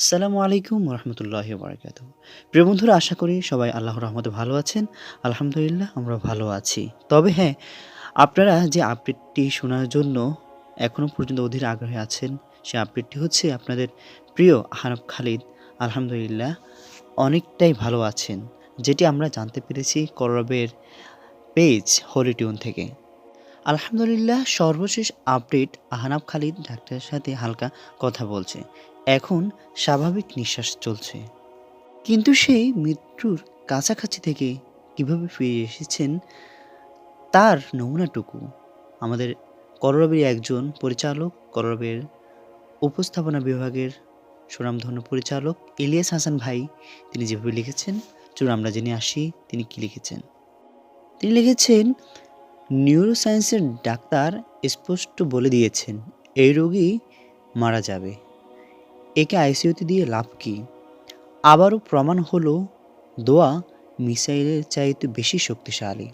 আসসালামু আলাইকুম রহমতুল্লাহ বারকাত প্রিয় বন্ধুরা, আশা করি সবাই আল্লাহর রহমতে ভালো আছেন। আলহামদুলিল্লাহ, আমরা ভালো আছি। তবে হ্যাঁ আপনারা যে আপডেটটি শোনার জন্য এখনও পর্যন্ত অধীর আগ্রহে আছেন, সে আপডেটটি হচ্ছে আপনাদের প্রিয় হানফ খালিদ, আলহামদুলিল্লাহ, অনেকটাই ভালো আছেন। যেটি আমরা জানতে পেরেছি করবের পেজ হলিটিউন থেকে। আলহামদুলিল্লাহ, সর্বশেষ আপডেট আহনাব খালিদ ডাক্তারের সাথে হালকা কথা বলছে। এখন স্বাভাবিক নিঃশ্বাস চলছে। কিন্তু সেই মৃত্যুর কাছাকাছি থেকে কীভাবে ফিরে এসেছেন তার নমুনাটুকু আমাদের করবের একজন পরিচালক করবের উপস্থাপনা বিভাগের সুনামধন্য পরিচালক ইলিয়াস হাসান ভাই, তিনি যেভাবে লিখেছেন, চলুন আমরা জেনে আসি তিনি কি লিখেছেন। তিনি লিখেছেন, নিউরোসায়েন্সের ডাক্তার স্পষ্ট বলে দিয়েছেন, এই রোগী মারা যাবে। একে আইসিইউতে দিয়ে লাভ কি? আবারও প্রমাণ হলো, দোয়া মিসাইলের চাইতে বেশি শক্তিশালী।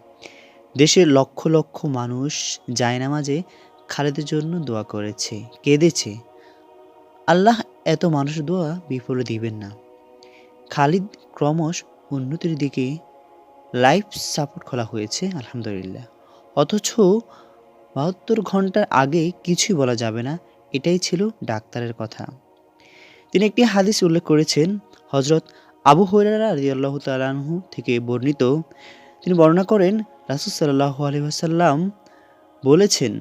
দেশের লক্ষ লক্ষ মানুষ জায়নামাজে খালেদের জন্য দোয়া করেছে, কেঁদেছে। আল্লাহ এত মানুষ দোয়া বিফলে দিবেন না। খালিদ ক্রমশ উন্নতির দিকে লাইফ সাপোর্ট খোলা হয়েছে, আলহামদুলিল্লাহ। অথচ বাহাত্তর ঘণ্টার আগে কিছুই বলা যাবে না, এটাই ছিল ডাক্তারের কথা। তিনি একটি হাদিস উল্লেখ করেছেন হজরত আবু হৈরারা রাজিয়াল্লাহ তালাহু থেকে বর্ণিত। তিনি বর্ণনা করেন, রাসুল সাল্লাহ আলহিহাসাল্লাম বলেছেন,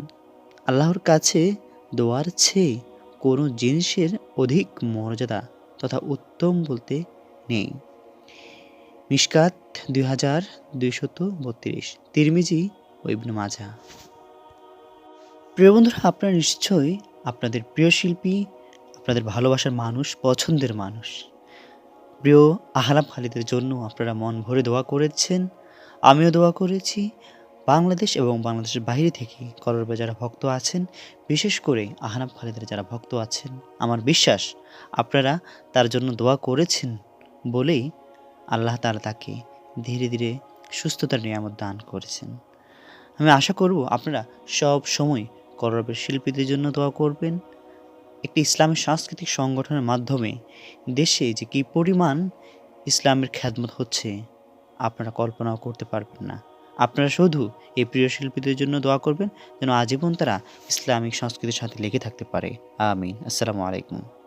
আল্লাহর কাছে দোয়ার চেয়ে কোনো জিনিসের অধিক মর্যাদা তথা উত্তম বলতে নেই। মিসকাত দুই হাজার দুইশত বত্রিশ, তিরমিজি ও ইবনে মাজা প্রিয় বন্ধুরা, আপনারা নিশ্চয়ই আপনাদের প্রিয় শিল্পী আপনাদের ভালোবাসার মানুষ, পছন্দের মানুষ। প্রিয় আহলাম খালিদের জন্য আপনারা মন ভরে দোয়া করেছেন, আমিও দোয়া করেছি। বাংলাদেশ এবং বাংলাদেশের বাইরে থেকে করবে যারা ভক্ত আছেন, বিশেষ করে আহনাব খালিদের যারা ভক্ত আছেন। আমার বিশ্বাস, আপনারা তার জন্য দোয়া করেছেন বলেই আল্লাহ তালা তাকে ধীরে ধীরে সুস্থতার নিয়ামত দান করেছেন। আমি আশা করব আপনারা সব সময় করবের শিল্পীদের জন্য দোয়া করবেন। একটি ইসলামী সাংস্কৃতিক সংগঠনের মাধ্যমে দেশে যে কী পরিমাণ ইসলামের খ্যাতমত হচ্ছে, আপনারা কল্পনাও করতে পারবেন না। আপনারা শুধু এই প্রিয় শিল্পীদের জন্য দোয়া করবেন, যেন আজীবন তারা ইসলামিক সংস্কৃতির সাথে লেগে থাকতে পারে। আমিন। আসসালামু আলাইকুম।